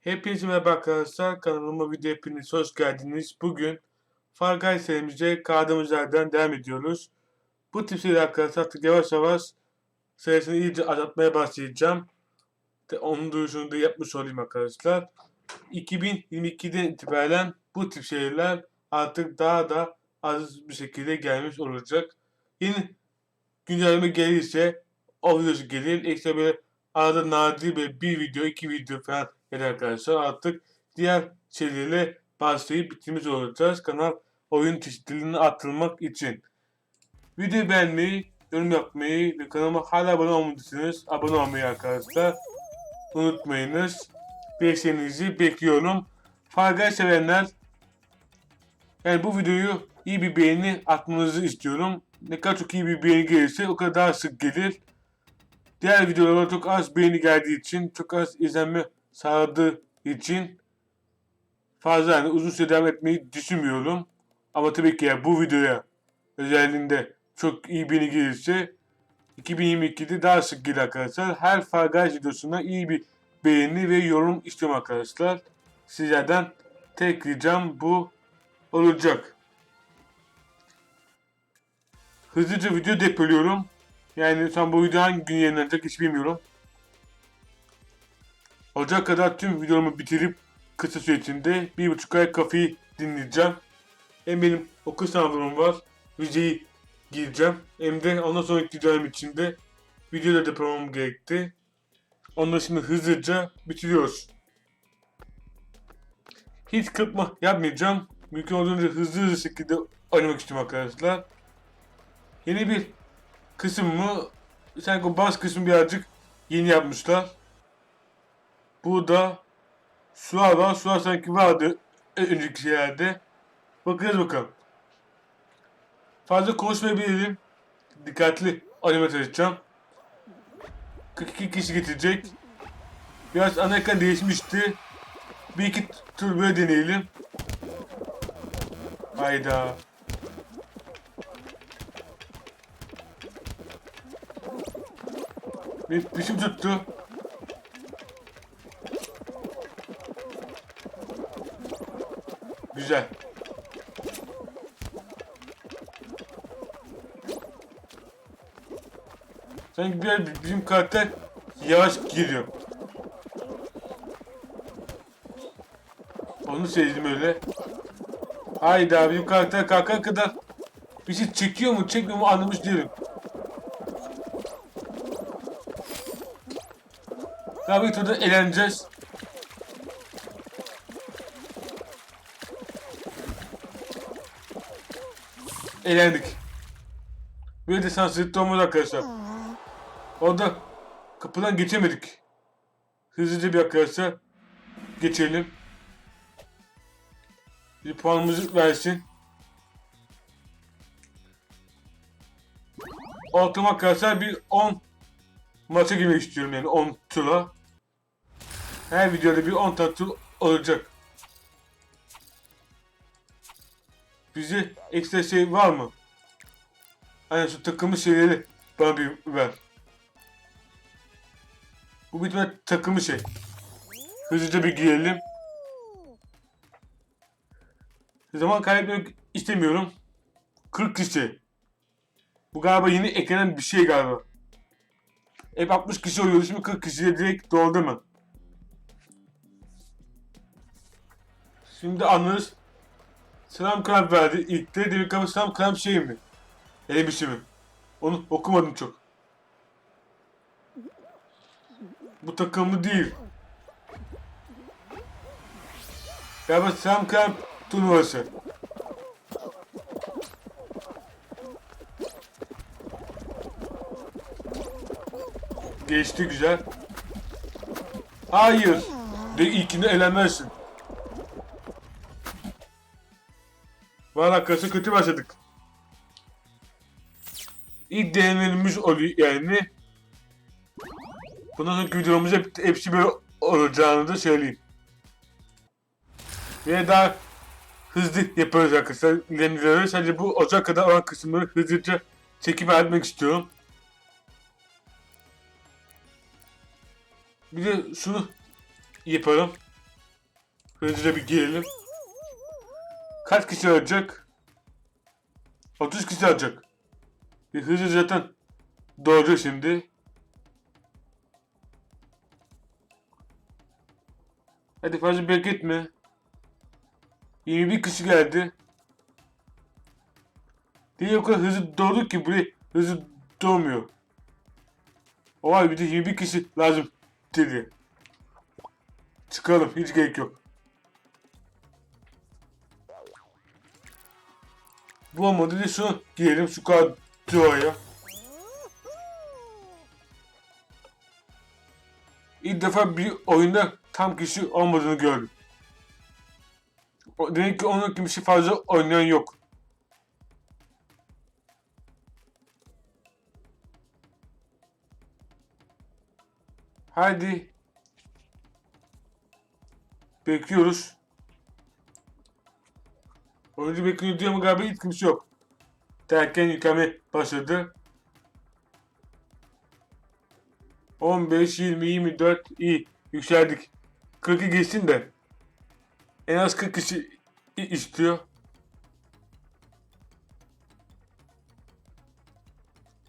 Hepinize merhaba arkadaşlar. Kanalıma video hepiniz hoş geldiniz. Bugün Far Cry serimize kaldığımız yerden devam ediyoruz. Bu tip seriler arkadaşlar artık yavaş yavaş sayısını iyice azaltmaya başlayacağım. Onun duyurusunu da yapmış olayım arkadaşlar. 2022'den itibaren bu tip şeyler artık daha da az bir şekilde gelmiş olacak. Yeni güncelleme gelirse o videosu gelir. Ekstra böyle arada nadir böyle bir video, iki video falan gelir arkadaşlar. Artık diğer şeylerle başlayıp bitirmiş olacağız. Kanal oyun çeşitliliğini arttırmak için. Videoyu beğenmeyi, yorum yapmayı ve kanalıma hala abone olmadıysanız abone olmayı arkadaşlar. Unutmayınız. Desteğinizi bekliyorum. Far Cry sevenler yani bu videoyu iyi bir beğeni atmanızı istiyorum. Ne kadar çok iyi bir beğeni gelirse o kadar daha sık gelir. Diğer videolara çok az beğeni geldiği için, çok az izlenme sağladığı için fazla yani uzun süre devam etmeyi düşünmüyorum. Ama tabii ki ya bu videoya özelliğinde çok iyi beğeni gelirse 2022'de daha sık gelir arkadaşlar. Her Far Cry videosuna iyi bir beğeni ve yorum istiyorum arkadaşlar. Sizlerden tek ricam bu olacak. Hızlıca video depoluyorum. Yani an bu video hangi gün yayınlanacak hiç bilmiyorum. Ocak kadar tüm videomu bitirip kısa süre içinde bir buçuk ay kafeyi dinleyeceğim. Hem benim okul sınavlarım var. Vizeyi gireceğim. Hem de ondan sonraki dönem içinde videoda depolamam gerekti. Onları şimdi hızlıca bitiriyoruz. Hiç kırpma yapmayacağım. Mümkün olduğunca hızlı hızlı şekilde oynamak istiyorum arkadaşlar. Yeni bir kısım mı? Sanki bas kısmı birazcık yeni yapmışlar. Burada sular var. Sular sanki vardı önceki şeylerde. Bakacağız bakalım. Fazla konuşmayabilirim. Dikkatli anime çalışacağım. 42 kişi getirecek. Biraz ana değişmişti. Bir iki tur böyle deneyelim. Hayda. Bir dişim tuttu. Güzel. Sanki bir bizim karakter yavaş giriyor. Onu sezdim öyle. Hayda bizim karakter kalkana kadar bir şey çekiyor mu çekmiyor mu anlamış değilim. Daha bir turda eğleneceğiz. Eğlendik. Bir de sansürlükte olmadı arkadaşlar. Orada kapıdan geçemedik. Hızlıca bir arkadaşlar geçelim. Bir puanımızı versin. Ortalama arkadaşlar bir 10 maça girmek istiyorum yani 10 tura. Her videoda bir 10 tane tur olacak. Bize ekstra şey var mı? Hani şu takımı şeyleri bana bir ver. Bu bir tane takımı şey. Hızlıca bir girelim. Zaman kaybetmek istemiyorum. 40 kişi. Bu galiba yeni eklenen bir şey galiba. Hep 60 kişi oluyordu şimdi 40 kişiye direkt doldu mu? Şimdi anlarız. Selam Kramp verdi ilk de demek ama Selam Kramp şey mi? Şey mi? Onu okumadım çok. Bu takımlı değil. Galiba Selam Kramp turnuvası. Geçti güzel. Hayır. De ilkini elenmezsin. Var arkadaşlar kötü başladık. İlk denemelerimiz oluyor yani. Bundan sonraki videomuz hep, hepsi böyle olacağını da söyleyeyim. Ve daha hızlı yaparız arkadaşlar. İlerlemeleri sadece bu Ocak kadar olan kısımları hızlıca çekip vermek istiyorum. Bir de şunu yapalım. Hızlıca bir girelim. Kaç kişi alacak? 30 kişi alacak. Bir hızlı zaten doğacak şimdi. Hadi fazla bekletme. 21 kişi geldi. Değil o kadar hızlı doğdu ki buraya hızlı doğmuyor. Oha bir de 21 kişi lazım dedi. Çıkalım hiç gerek yok. Bu olmadı da şunu girelim şu kadroya. İlk defa bir oyunda tam kişi olmadığını gördüm. Demek ki onun bir şey fazla oynayan yok. Hadi. Bekliyoruz. Oyuncu bekliyor diyor ama galiba hiç kimse yok. Derken yükleme başladı. 15, 20, 24 iyi yükseldik. 40'ı geçsin de en az 40 kişi istiyor.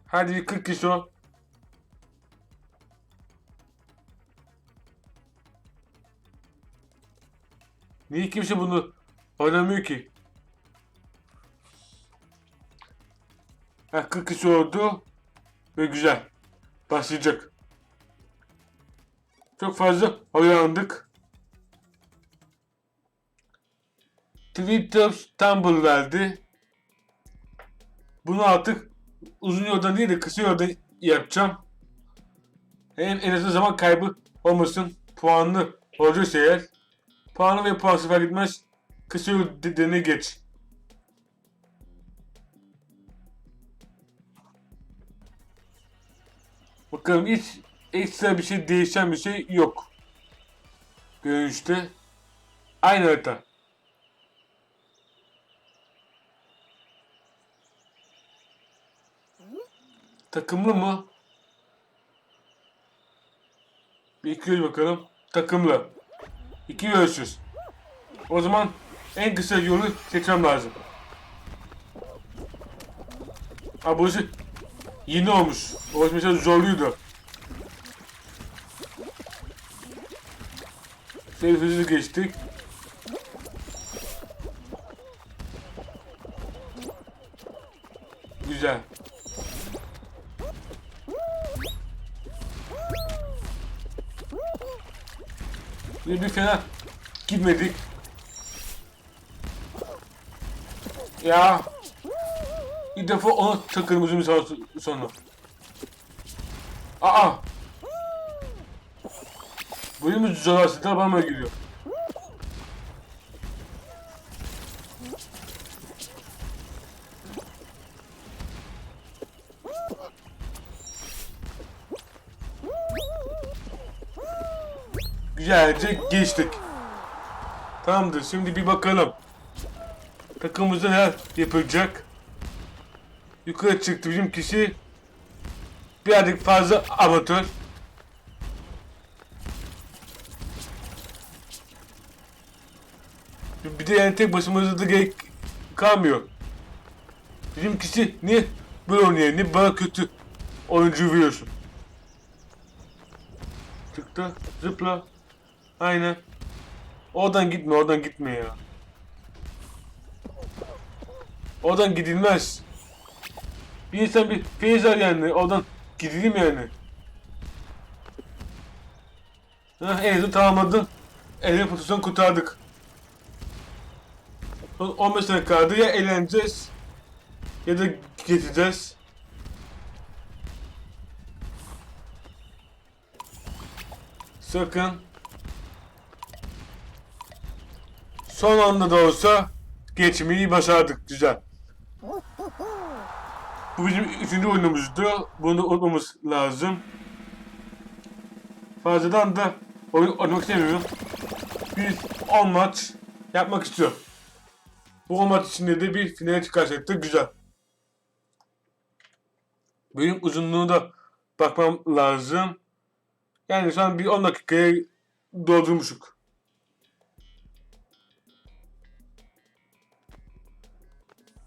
Hadi bir 40 kişi ol. Niye kimse bunu oynamıyor ki? Ha 40 kişi oldu ve güzel. Başlayacak. Çok fazla oyalandık. Twitter Tumble verdi. Bunu artık uzun yoldan değil de kısa yoldan yapacağım. Hem en azından zaman kaybı olmasın. Puanlı olacaksa eğer. Puanlı ve puan sefer gitmez. Kısa yol dediğine geç. Bakalım hiç ekstra bir şey değişen bir şey yok. Görünüşte. Aynı harita. Takımlı mı? Bir iki bakalım. Takımlı. İki ölçüz. O zaman en kısa yolu seçmem lazım. Ha burası yeni olmuş. Orası mesela zorluydu. Şöyle hızlı geçtik. Güzel. Bir, bir fena gitmedik. Ya. Bir defa ona takılmışım mesela sonra. Aa. Böyle mi zor aslında bana geliyor. Güzelce geçtik. Tamamdır. Şimdi bir bakalım. Takımımızda neler yapacak? Yukarı çıktı bizim kişi. Birazcık fazla amatör. Bir de yani tek başımıza da gerek kalmıyor. Bizim kişi niye böyle oynuyor? Niye bana kötü oyuncu veriyorsun? Çıktı. Zıpla. Aynen. Oradan gitme, oradan gitme ya. Oradan gidilmez. Bir insan bir feyiz yani. Oradan gidilir mi yani? Heh, en azından tamamladın. Elini pozisyonu kurtardık. Son 15 tane kaldı. Ya eğleneceğiz ya da geçeceğiz. Sakın son anda da olsa geçmeyi başardık. Güzel. Bu bizim üçüncü oyunumuzdu. Bunu unutmamız lazım. Fazladan da oyun oynamak istemiyorum. Biz 10 maç yapmak istiyorum. Bu 10 maç içinde de bir finale çıkarsak güzel. Bölüm uzunluğuna da bakmam lazım. Yani şu an bir 10 dakikaya doldurmuşuk.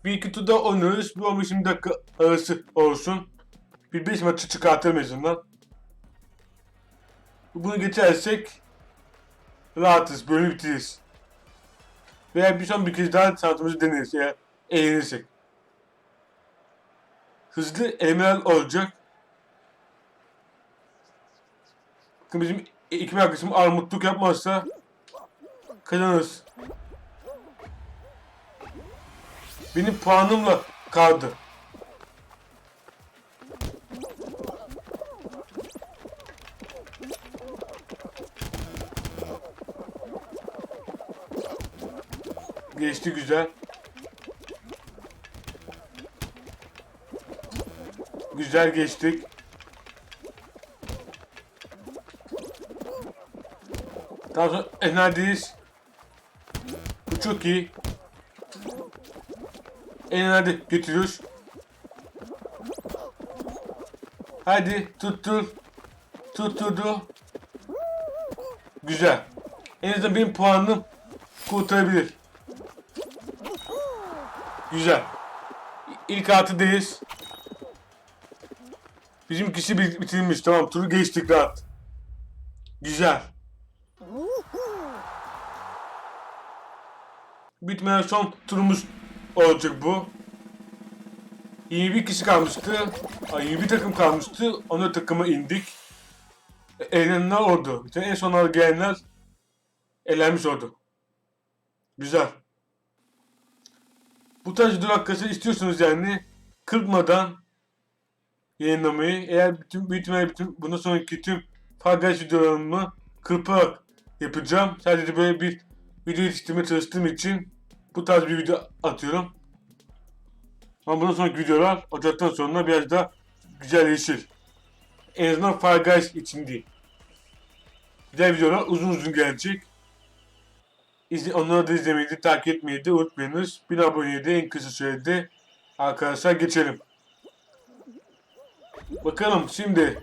Bir iki turda oynuyoruz. Bir 15-20 dakika arası olsun. Bir 5 maçı çıkartalım en azından. Bunu geçersek rahatız. Bölümü bitiririz. Veya bir son bir kez daha şansımızı deneriz eğer eğlenirsek. Hızlı elemeler olacak. Bakın bizim ekip arkadaşım armutluk yapmazsa kazanırız. Benim puanımla kaldı. Geçti güzel. Güzel geçtik. Daha sonra e, neredeyiz? Bu çok iyi. En hadi götürüyoruz. Hadi tuttur. Tutturdu. Güzel. En azından benim puanım kurtarabilir. Güzel. İlk altıdayız. Bizim kişi bit- bitirmiş. Tamam turu geçtik rahat. Güzel. Bitmeyen son turumuz olacak bu. 21 kişi kalmıştı. Ay, 21 takım kalmıştı. Ona takıma indik. E, Eğlenenler oldu. Bütün en sonlara gelenler elenmiş oldu. Güzel. Bu tarz hakkında istiyorsunuz yani kırpmadan yayınlamayı. Eğer bütün büyük ihtimalle bütün bundan sonraki tüm Fargaç videolarımı kırparak yapacağım. Sadece böyle bir video yetiştirmeye çalıştığım için bu tarz bir video atıyorum. Ama bundan sonraki videolar Ocak'tan sonra biraz daha güzel yeşil. En azından Fall Guys için değil. Güzel videolar uzun uzun gelecek. İzle, onları da izlemeyi de takip etmeyi de unutmayınız. Bir aboneyi de en kısa sürede arkadaşlar geçelim. Bakalım şimdi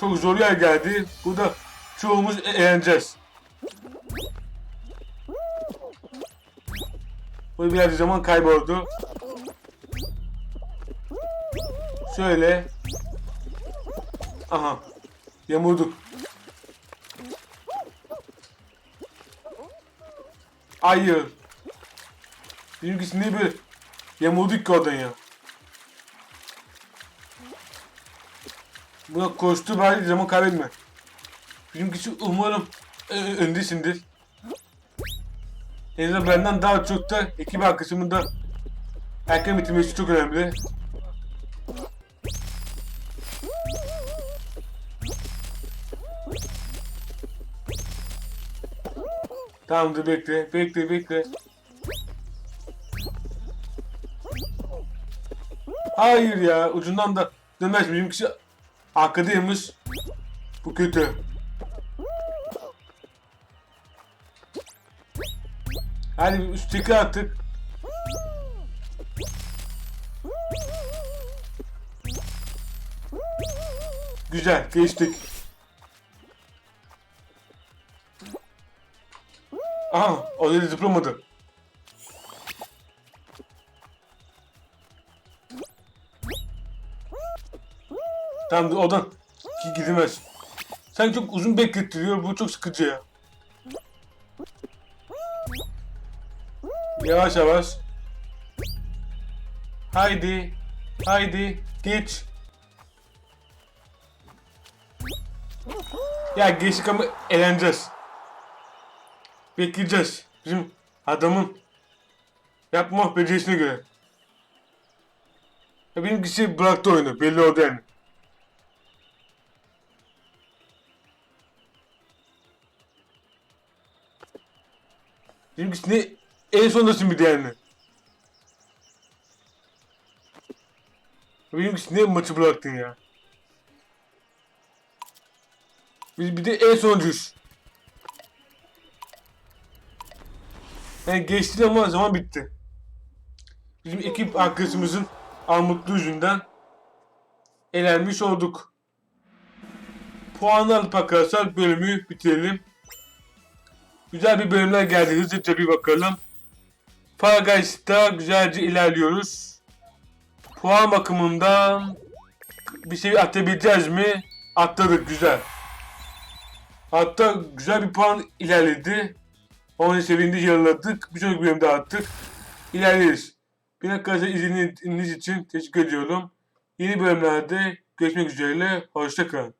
çok zor yer geldi. Burada çoğumuz eğleneceğiz. Bu biraz zaman kayboldu. Şöyle. Aha. Yamurduk. Hayır. Bizimkisi niye böyle yamurduk ki oradan ya? Buna koştu bari zaman kaybetme. Bizimkisi umarım öndesindir. En azından benden daha çok da ekip arkadaşımın da erken bitirmesi çok önemli. Tamamdır bekle, bekle, bekle. Hayır ya, ucundan da dönmez. Bizimkisi arkadaymış. Bu kötü. Hadi bir üstteki attık. Güzel, geçtik. Aha, o dedi zıplamadı. Tamam odan ki gidemez. Sen çok uzun beklettiriyor. Bu çok sıkıcı ya. Yavaş yavaş. Haydi. Haydi. Geç. Ya geçtik ama eğleneceğiz. Bekleyeceğiz. Bizim adamın yapma becerisine göre. Ya benimkisi bıraktı oyunu. Belli oldu yani. Benimkisi ne? En bir de yani. Benimkisi ne maçı bıraktın ya? Biz bir de en sonuncuyuz. Yani geçti ama zaman bitti. Bizim ekip arkadaşımızın armutlu yüzünden elenmiş olduk. Puan alıp arkadaşlar bölümü bitirelim. Güzel bir bölümler geldi. Hızlıca bir bakalım. Fall Guys'ta güzelce ilerliyoruz. Puan bakımından bir şey atabileceğiz mi? Atladık güzel. Hatta güzel bir puan ilerledi. Onun sevindik yarıladık. Bir bölümde attık. İlerleriz. Bir arkadaşlar izlediğiniz için teşekkür ediyorum. Yeni bölümlerde görüşmek üzere. Hoşçakalın.